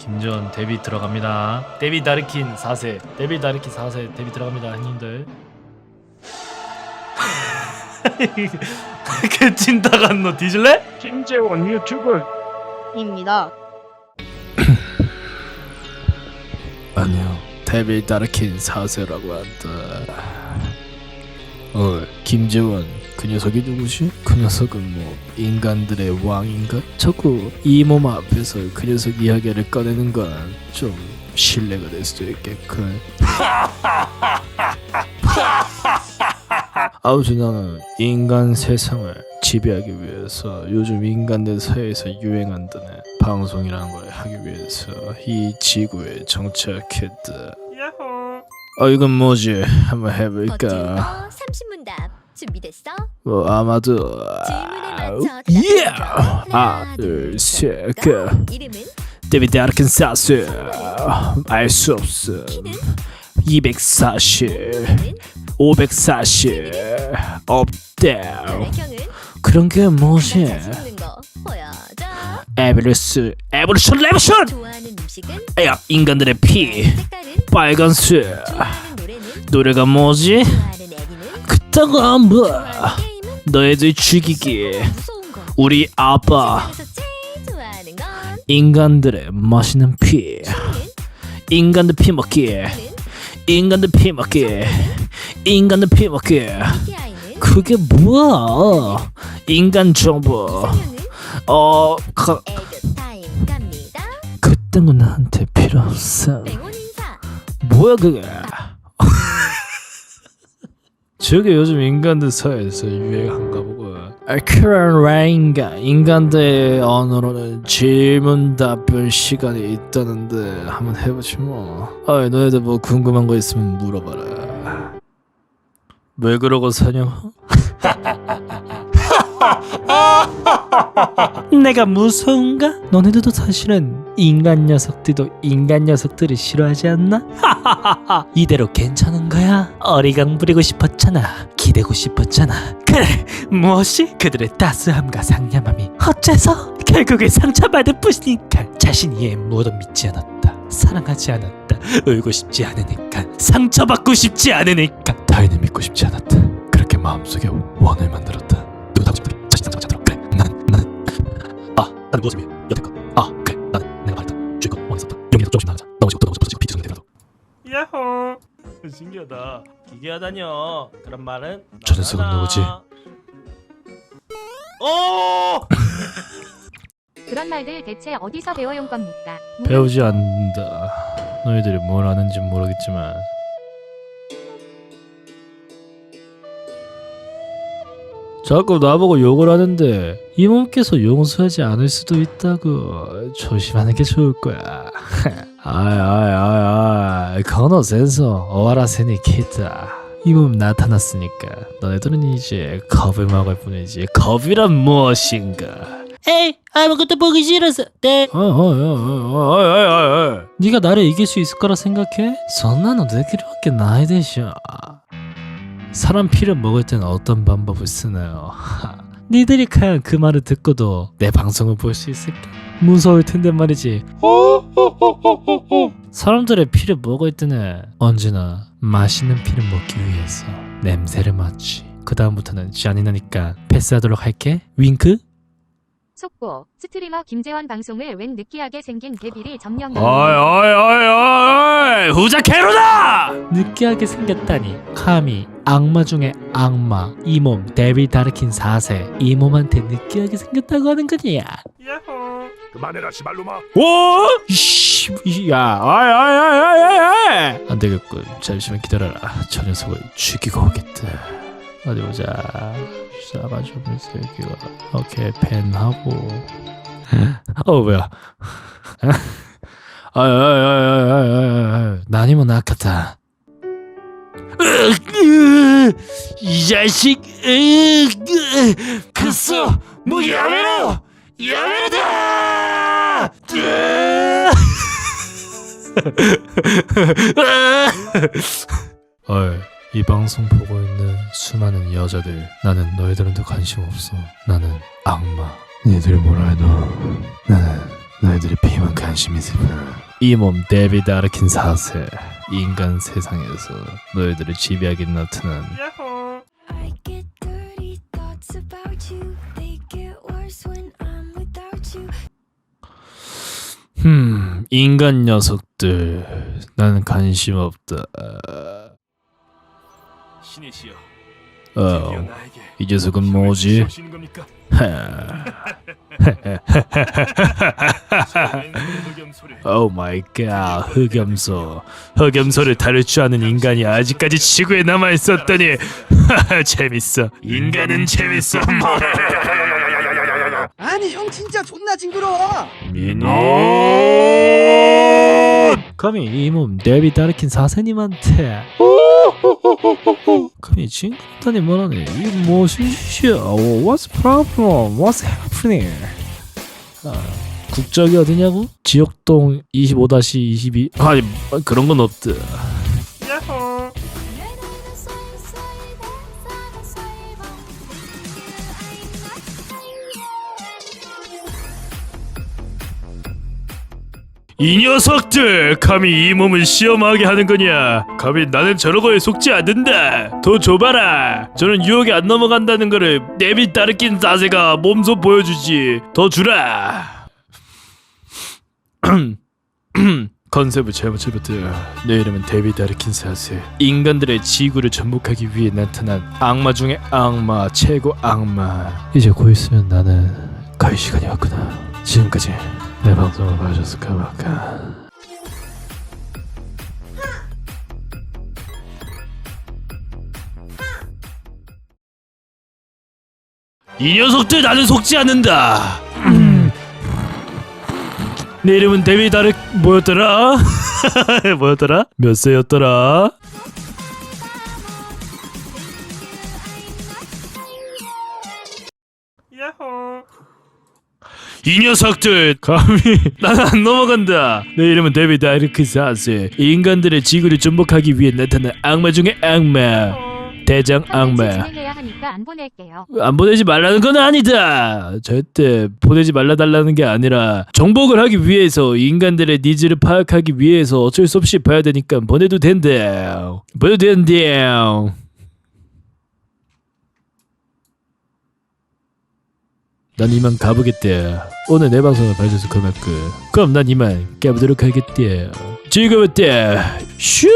김지원 데뷔 들어갑니다. 데뷔 다르킨 4세. 데뷔 다르킨 4세 데뷔 들어갑니다, 형님들. 그 찐따간 너 뒤질래? 김재원 유튜브 입니다. 아니요. 데뷔 다르킨 4세라고 한다. 어, 김재원. 그 녀석이 누구지? 그 녀석은 뭐 인간들의 왕인가? 자꾸 이 몸 앞에서 그 녀석 이야기를 꺼내는 건 좀 신뢰가 될 수도 있겠군. 아무튼 나는 인간 세상을 지배하기 위해서 요즘 인간들 사이에서 유행한다는 방송이라는 걸 하기 위해서 이 지구에 정착했다. 어 이건 뭐지? 한번 해볼까? 버틸거 30문답 준비됐어? 뭐 아마도. 질문에 맞춰 예! 대답해줘. 하나 하나, 둘, 셋. 그 이름은? 데비드 아르킨사스. 알 수 없음. 키는? 240 몸무게는? 540 없대. 혈액형은? 그런 게 뭐지? 자신 있는 거 보여줘. 에베레스 에볼루션 레볼루션! 좋아하는 음식은? 야 인간들의 피. 색깔은? 빨간색 좋아하는 노래는? 노래가 뭐지? 좋아하는 그따가 뭐 너희들 죽이기. 우리 아빠. 건 인간들의 마시는 피. 인간들 피 먹기. 는 인간들 피 먹기. 인간들 피 먹기. 그게 뭐야? 인간 정보. 어 가. 그딴 거 나한테 필요 없어. 뭐야 그게 저게 요즘 인간들 사이에서 유행한가 보고 그런 라인가? 인간들 언어로는 질문 답변 시간이 있다는데 한번 해보지 뭐. 어이 너희들 뭐 궁금한 거 있으면 물어봐라. 왜 그러고 사냐? 내가 무서운가? 너네들도 사실은 인간 녀석들도 인간 녀석들을 싫어하지 않나? 이대로 괜찮은 거야? 어리광 부리고 싶었잖아. 기대고 싶었잖아. 그래, 무엇이? 그들의 따스함과 상냥함이 어째서? 결국에 상처받을 뿐이니까 자신이 무엇도 믿지 않았다. 사랑하지 않았다. 울고 싶지 않으니까. 상처받고 싶지 않으니까. 타인을 믿고 싶지 않았다. 그렇게 마음속에 원을 만들었다. 누구 다고 싶다. 자신 상처처럼. 그래, 난, 난. 아, 나는 무엇을 위 야호 신기하다. 기괴하다뇨. 그런 말은 저 녀석은 누구지? 오! 그런 말들 대체 어디서 배워온 겁니까? 배우지 않는다. 너희들이 뭘 아는지 모르겠지만 자꾸 나보고 욕을 하는데 이 몸께서 용서하지 않을 수도 있다고 조심하는 게 좋을 거야. 아이 아이 아이 아이 거노 센서 오와라세니 키다. 이 몸 나타났으니까 너네들은 이제 겁을 먹을 뿐이지 겁이란 무엇인가 에이 아무것도 보기 싫어서 네 어어어어어어어 네가 나를 이길 수 있을 거라 생각해? そんなのできるわけないでしょ 사람 피를 먹을 땐 어떤 방법을 쓰나요? 니들이 과연 그 말을 듣고도 내 방송을 볼 수 있을까? 무서울 텐데 말이지. 사람들의 피를 먹을 때는 언제나 맛있는 피를 먹기 위해서 냄새를 맡지. 그 다음부터는 잔인하니까 패스하도록 할게. 윙크. 속보. 스트리머 김재원 방송을 웬 느끼하게 생긴 데뷔를 점령 어이 어이 어이 어이 후자 캐로다 느끼하게 생겼다니 감히 악마 중에 악마 이 몸 데빌 다르킨 4세 이 몸한테 느끼하게 생겼다고 하는 거냐 야호 그만해라 시발로마 오! 야, 아이, 아이, 아이, 아이, 아이, 아이. 안 되겠군. 잠시만 기다려라. 저 녀석을 죽이고 오겠다. 어디 보자. 싸가지 없는 새끼가. 오케이, 펜하고. 어, 뭐야. 아이, 아이, 아이, 아이, 아이, 아이, 아이. 나니모 나카타. 이 자식, 됐어, 뭐. 어이, 이 방송 보고 있는 수많은 여자들, 나는 너희들한테 관심 없어. 나는 악마. 니들 뭐라 해도 나는 너희들의 피만 관심이지 이몸 데비드 아르킨 4세 인간 세상에서 너희들을 지배하게 나타난 야호. I get dirty thoughts about you. They get worse when I'm without you. 흠 인간 녀석들 나는 관심 없다 신이시여. 어, 나에게 이 녀석은 뭐지? 겁니까? 흑염소를 오 마이 갓 흑염소. 흑염소를 다룰 줄 아는 인간이 아직까지 지구에 남아 있었다니 재밌어. 인간은 재밌어. 아니 형 진짜 존나 징그러워. 민호 감히 이 몸 데비 다르킨 사세님한테 감히 친구들이 뭐라네 이게 무슨 짓이야 What's problem? What's happening? 아, 국적이 어디냐고? 지역동 25-22 아니 그런 건 없다 이 녀석들 감히 이 몸을 시험하게 하는 거냐? 감히 나는 저런 거에 속지 않는다. 더 줘봐라. 저는 유혹에 안 넘어간다는 거를 내비 따르킨 자세가 몸소 보여주지. 더 주라. 컨셉을 잘못 잡았다 내 이름은 데비 다르킨 사세. 인간들의 지구를 전복하기 위해 나타난 악마 중의 악마 최고 악마. 이제 곧 있으면 나는 갈 시간이 왔구나. 지금까지 내 방송을 봐줘서 고마워 이 녀석들 나는 속지 않는다 내 이름은 데비 다르 뭐였더라? 뭐였더라? 몇 세였더라? 이 녀석들. 감히. 나는 안 넘어간다. 내 이름은 데비드 아이르크 사스. 인간들의 지구를 전복하기 위해 나타난 악마 중의 악마. 대장 컨텐츠 악마. 진행해야 하니까 안 보낼게요. 안 보내지 말라는 건 아니다. 절대 보내지 말라달라는 게 아니라 정복을 하기 위해서 인간들의 니즈를 파악하기 위해서 어쩔 수 없이 봐야 되니까 보내도 된다 보내도 된다 난 이만 가보겠다. 오늘 내 방송을 봐줘서 고맙고. 그럼 난 이만 가보도록 하겠다. 즐거웠다. 슈!